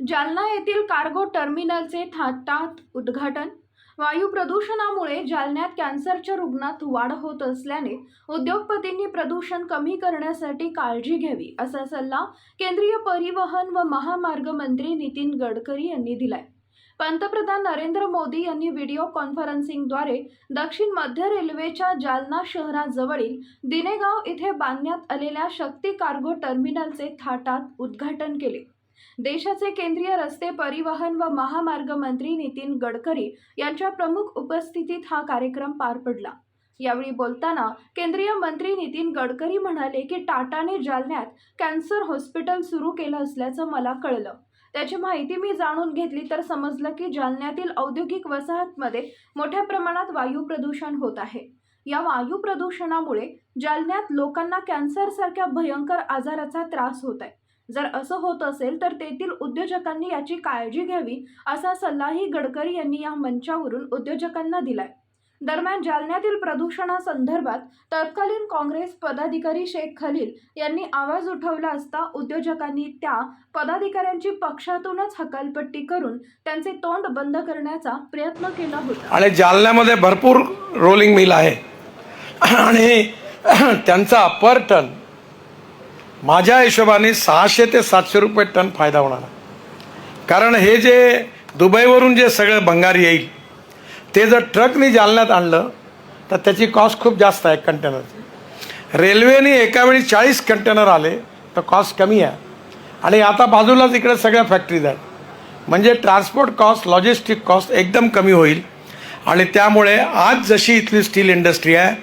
जालना येथील कार्गो टर्मिनलचे थाटात उद्घाटन. वायू प्रदूषणामुळे जालन्यात कॅन्सरच्या रुग्णात वाढ होत असल्याने उद्योगपतींनी प्रदूषण कमी करण्यासाठी काळजी घ्यावी असा सल्ला केंद्रीय परिवहन व महामार्ग मंत्री नितीन गडकरी यांनी दिलाय. पंतप्रधान नरेंद्र मोदी यांनी व्हिडिओ कॉन्फरन्सिंगद्वारे दक्षिण मध्य रेल्वेच्या जालना शहराजवळील दिनेगाव इथे बांधण्यात आलेल्या शक्ती कार्गो टर्मिनलचे थाटात उद्घाटन केले. देशाचे केंद्रीय रस्ते परिवहन व महामार्ग मंत्री नितीन गडकरी यांच्या प्रमुख उपस्थितीत हा कार्यक्रम पार पडला. यावेळी बोलताना केंद्रीय मंत्री नितीन गडकरी म्हणाले की टाटाने जालन्यात कॅन्सर हॉस्पिटल सुरू केलं असल्याचं मला कळलं. त्याची माहिती मी जाणून घेतली तर समजलं की जालन्यातील औद्योगिक वसाहतमध्ये मोठ्या प्रमाणात वायू प्रदूषण होत आहे. या वायू प्रदूषणामुळे जालन्यात लोकांना कॅन्सरसारख्या भयंकर आजाराचा त्रास होत आहे. जर असं होत असेल तर तेथील उद्योजकांनी याची काळजी घ्यावी असा सल्लाही गडकरी यांनी या मंचावरून उद्योजकांना दिलाय. दरम्यान जालन्यातील प्रदूषणासंदर्भात तत्कालीन काँग्रेस पदाधिकारी शेख खलील यांनी आवाज उठवला असता उद्योजकांनी त्या पदाधिकाऱ्यांची पक्षातूनच हकालपट्टी करून त्यांचे तोंड बंद करण्याचा प्रयत्न केला होता. आणि जालन्यामध्ये भरपूर रोलिंग मिल आहे. आणि त्यांचा पर टन माझ्या हिशोबाने सहाशे ते सातशे रुपये टन फायदा होणार कारण हे जे दुबईवरून जे सगळं भंगार येईल ते जर ट्रकनी जालन्यात आणलं तर त्याची कॉस्ट खूप जास्त आहे कंटेनरची रेल्वेने एकावेळी चाळीस कंटेनर आले तर कॉस्ट कमी आहे. आणि आता बाजूलाच इकडे सगळ्या फॅक्टरीज आहेत. म्हणजे ट्रान्सपोर्ट कॉस्ट लॉजिस्टिक कॉस्ट एकदम कमी होईल. आणि त्यामुळे आज जशी इथली स्टील इंडस्ट्री आहे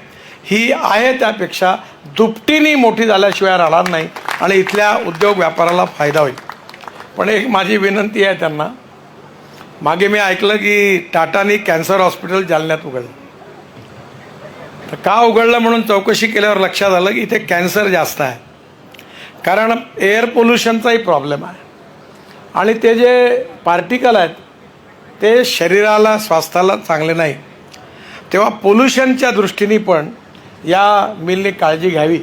ही आहे त्यापेक्षा दुपटीने मोठी झाल्याशिवाय राहणार नाही आणि इथल्या उद्योग व्यापाराला फायदा होईल. पण एक माझी विनंती आहे त्यांना मागे मी ऐकलं की टाटानी कॅन्सर हॉस्पिटल जालन्यात उघडलं. तर का उघडलं म्हणून चौकशी केल्यावर लक्षात आलं की इथे कॅन्सर जास्त आहे. कारण एअर पोल्युशनचाही प्रॉब्लेम आहे. आणि ते जे पार्टिकल आहेत ते शरीराला स्वास्थ्याला चांगले नाही. तेव्हा पोल्युशनच्या दृष्टीने पण या मिलने काळजी घ्यावी.